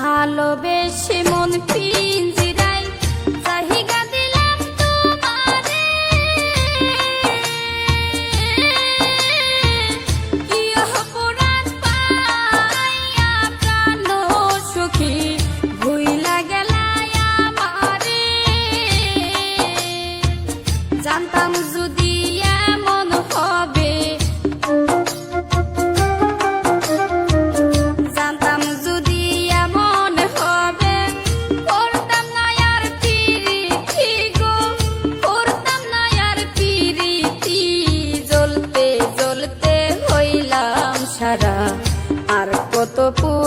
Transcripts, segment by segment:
ভালোবেসে মন পিঞ্জিরাই চাহিগা দিলাম তোমারে। কি প্রাণ সুখী ভুইলা গেলায় আমারে। জানতাম যদি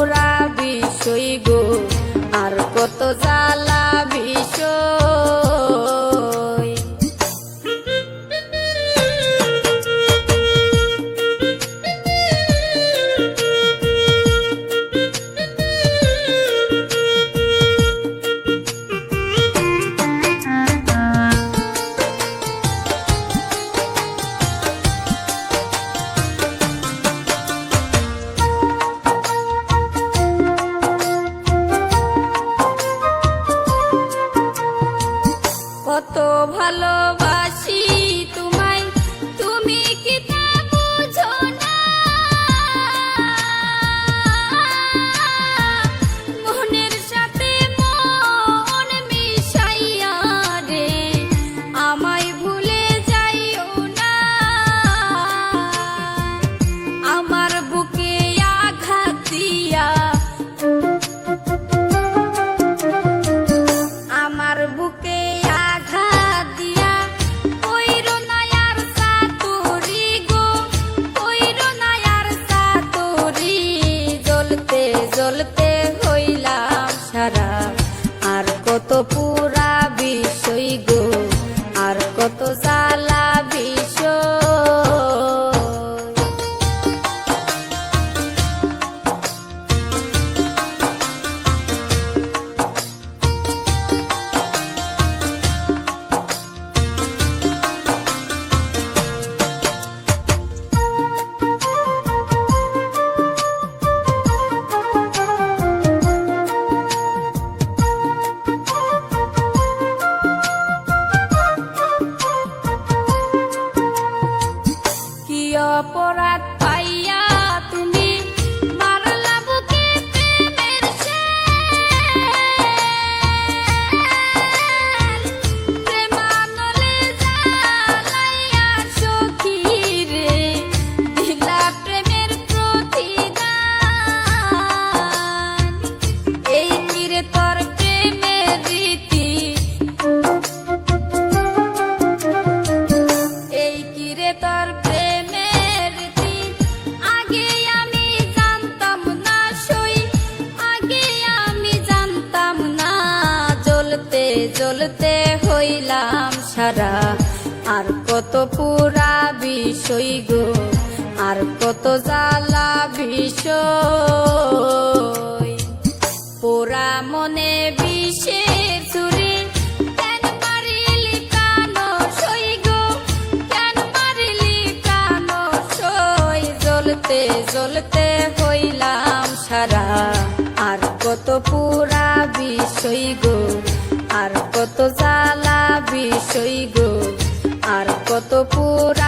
পুরা বিষয় গো। আর কত জ্বালা বিষয়। কত পুরা সারা আর কত পুরা বিষয় গো, আর কত জ্বালা বিষয়। পোড়া মনে প্রাণ সই জ্বলতে জ্বলতে হইলাম সারা। আর কত পুরা বিষয় গো, আর কত জ্বালা গো আর কত পুরা